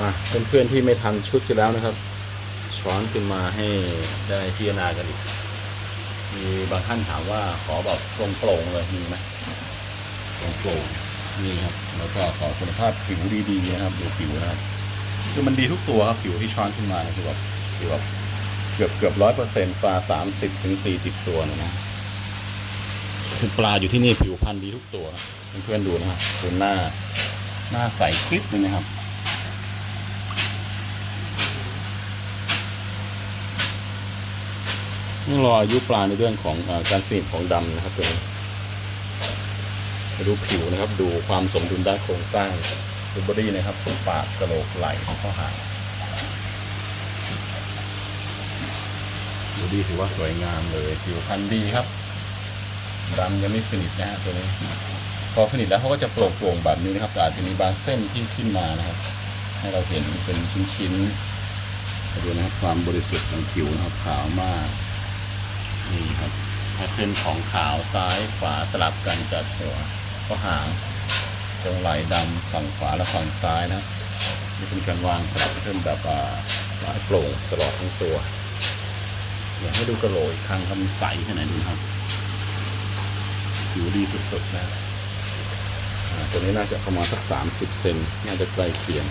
มาเพื่อนๆที่ไม่ทันชุดกันแล้วนะครับ ช้อนขึ้นมาให้ได้พิจารณากันอีกมีบางท่านถามว่าขอแบบโปร่งๆเลยมีไหมโปร่งๆนี่ครับแล้วก็ขอคุณภาพผิวดีๆนะครับดูผิวนะครับคือมันดีทุกตัวครับผิวที่ช้อนขึ้นมาเนี่ยคือแบบคือแบบเกือบเกือบร้อยเปอร์เซ็นต์ปลาสามสิบถึงสี่สิบตัวเนยนะคือปลาอยู่ที่นี่ผิวพรรณดีทุกตัวเพื่อนๆดูนะครับดูหน้าหน้าใสคลิปเลยนะครับ ต้องรออายุปลาในเรื่องของอการสนิทของดำนะครับตัวนี้ดูผิวนะครับ ดูความสมดุลด้านโครงสร้างดูบอดี้นะครับปากกระโหลกไหล่ของข้อหางดูดีถือว่าสวยงามเลยผิวพรรณดีครับดำยังไม่สนิทนะฮะตัวนี้ พอสนิทแล้วเขาก็จะโปร่งๆแบบนี้นะครับแต่อาจจะมีบางเส้นที่ขึ้นมานะครับ ให้เราเห็นเป็นชิ้นๆดูนะครับความบริสุทธิ์ของผิวนะครับขาวมาก นี่ครับแพทเทิร์นของขาวซ้ายขวาสลับกันจัดหัวก็หางตรงไหลดำฝั่งขวาและฝั่งซ้ายนะนี่เป็นการวางสลับแพทเทิร์นแบบอ่าวางโปร่งตลอดทั้งตัวอยากให้ดูกระโหลกอีกครั้งครับมันใสขนาดนี้ครับผิวดีสุดๆนะอ่าตัวนี้น่าจะประมาณสักสามสิบเซนน่าจะใกล้เคียง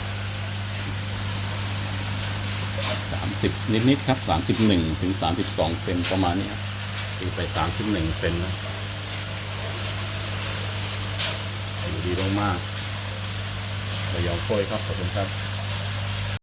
สามสิบนิดๆครับสามสิบหนึ่งถึงสามสิบสองเซนประมาณนี้ตีไปสามสิบหนึ่งเซนนะดีมากๆระยองโค้ยครับ ขอบคุณครับ